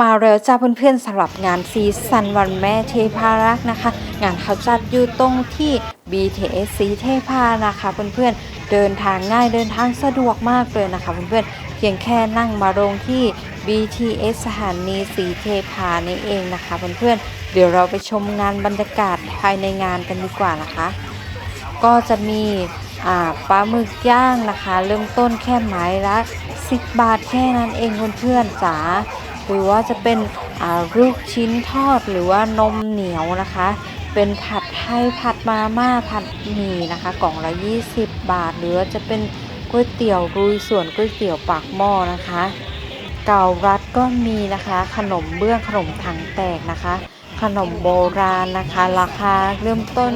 มาแล้วจ้าเพื่อนๆสำหรับงานซีซันวันแม่เทพารักษ์นะคะ งานเขาจัดอยู่ตรงที่ BTS สีเทพานะคะเพื่อนๆเดินทางง่ายเดินทางสะดวกมากเลยนะคะเพื่อนๆเพียงแค่นั่งมาลงที่ BTS สถานีสีเทพานี่เองนะคะเพื่อนๆเดี๋ยวเราไปชมงานบรรยากาศภายในงานกันดีกว่านะคะ ก็จะมีอ่าปลาหมึกย่างนะคะ เริ่มต้นแค่ไม้ละ10 บาทแค่นั้นเองเพื่อนๆจ๋า หรือว่าจะเป็นลูกชิ้นทอดหรือว่านมเหนียวนะคะ เป็นผัดไทยผัดมาม่าผัดหมี่นะคะ กล่องละ 20 บาท หรือว่าจะเป็นก๋วยเตี๋ยวรุยส่วนก๋วยเตี๋ยวปากหม้อนะคะ เกาลัดก็มีนะคะ ขนมเบื้องขนมถังแตกนะคะ ขนมโบราณนะคะ ราคาเริ่มต้น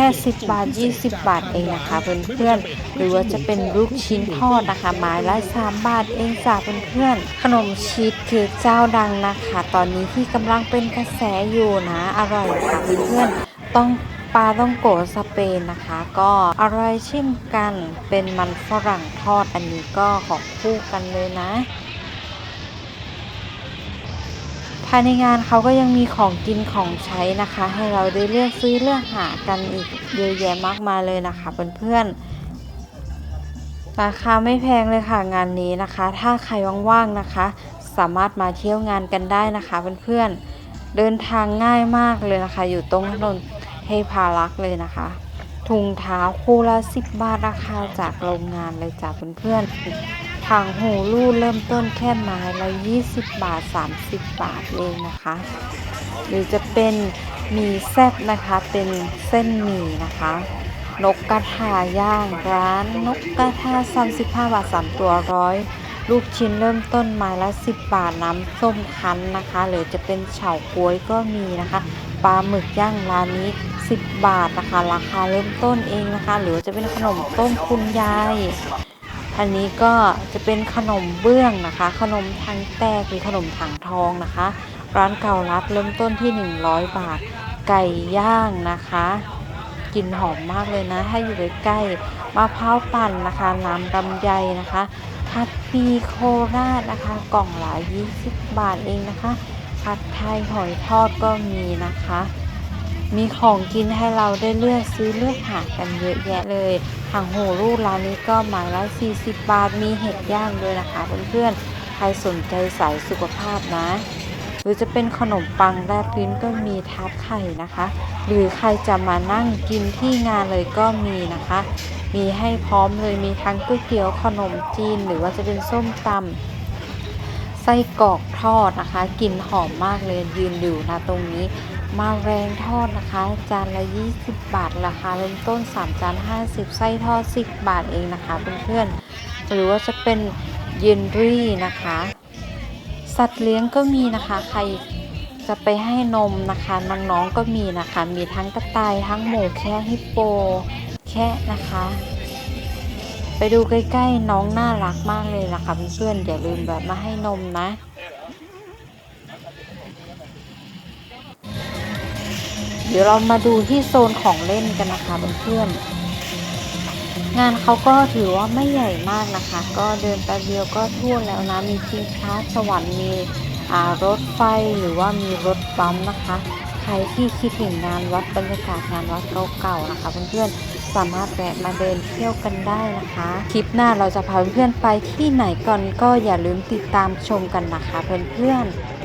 ค่10บาท 20 บาทเองนะคะเพื่อนๆหรือว่าจะเป็นลูกชิ้นทอดนะคะไม้ละ3บาทเองจ้าเพื่อนๆขนมชีสเค้กเจ้าดังนะคะ ตอนนี้ที่กำลังเป็นกระแสอยู่นะ อร่อยค่ะเพื่อนๆต้องปลาต้องโกสเปนนะคะ ก็อร่อยเช่นกันเป็นมันฝรั่งทอดอันนี้ก็ของคู่กันเลยนะ ภายในงานเขาก็ยังมีของกินของใช้นะคะ ให้เราได้เลือกซื้อเลือกหากันอีกเยอะแยะมากมายเลยนะคะเพื่อนๆราคาไม่แพงเลยค่ะงานนี้นะคะ ถ้าใครว่างๆนะคะ สามารถมาเที่ยวงานกันได้นะคะเพื่อนๆเดินทางง่ายมากเลยนะคะ อยู่ตรงถนนเทพารักษ์เลยนะคะถุงเท้าคู่ละ10 บาทราคาจากโรงงานเลยจ้ะเพื่อนๆ ถังหูรูดเริ่มต้นแค่ไม้ละ20 บาท 30 บาทเองนะคะ หรือจะเป็นหมี่แซบนะคะเป็นเส้นหมี่นะคะ นกกระทาย่างร้าน นกกระทา35 บาท 3 ตัวร้อยลูกชิ้นเริ่มต้นไม้ละ 10 บาทน้ำส้มคั้นนะคะ หรือจะเป็นเฉาก๊วยก็มีนะคะปลาหมึกย่างร้านนี้ 10 บาทนะคะ ราคาเริ่มต้นเองนะคะ หรือจะเป็นขนมต้มคุณยาย อันนี้ก็จะเป็นขนมเบื้องนะคะ ขนมถังแตกหรือขนมถังทองนะคะ ร้านเก่ารัดเริ่มต้นที่ 100 บาท ไก่ย่างนะคะกลิ่นหอมมากเลยนะถ้าอยู่ใกล้ๆมะพร้าวปั่นนะคะ น้ำลำไยนะคะผัดปีโคราชนะคะ กล่องละ20 บาทเองนะคะผัดไทยหอยทอดก็มีนะคะ มีของกินให้เราได้เลือกซื้อเลือกหากันเยอะแยะเลยทางโหรูร้านนี้ก็หมายละ40 บาท มีเห็ดย่างด้วยนะคะเพื่อนๆ ใครสนใจสายสุขภาพนะ หรือจะเป็นขนมปังแรบลิ้นก็มีทับไข่นะคะ หรือใครจะมานั่งกินที่งานเลยก็มีนะคะ มีให้พร้อมเลยมีทั้งก๋วยเตี๋ยวขนมจีน หรือว่าจะเป็นส้มตำ ส้กรอกทอดนะคะกลิ่นหอมมากเลยยืนอยู่นะตรงนี้ มาแรงทอดนะคะ จานละ 20 บาทราคาเริ่มต้น 3 จาน 50 ไส้ทอด 10 บาทเองนะคะเพื่อนๆหรือว่าจะเป็นเยนรี่นะคะ สัตว์เลี้ยงก็มีนะคะ ใครจะไปให้นมนะคะน้องๆก็มีนะคะ มีทั้งกระต่ายทั้งหมูแค่ฮิปโป แค่นะคะ ไปดูใกล้ๆน้องน่ารักมากเลยนะคะเพื่อนๆอย่าลืมแบบมาให้นมนะเดี๋ยวเรามาดูที่โซนของเล่นกันนะคะเพื่อนๆ งานเขาก็ถือว่าไม่ใหญ่มากนะคะ ก็เดินแป๊บเดียวก็ทั่วแล้วนะ มีชิงช้าสวรรค์มีรถไฟหรือว่ามีรถบัมป์นะคะ ใครที่คิดถึงงานวัดบรรยากาศงานวัดเก่าๆนะคะเพื่อนๆ สามารถแวะมาเดินเที่ยวกันได้นะคะ คลิปหน้าเราจะพาเพื่อนๆไปที่ไหนก่อนก็อย่าลืมติดตามชมกันนะคะเพื่อนๆ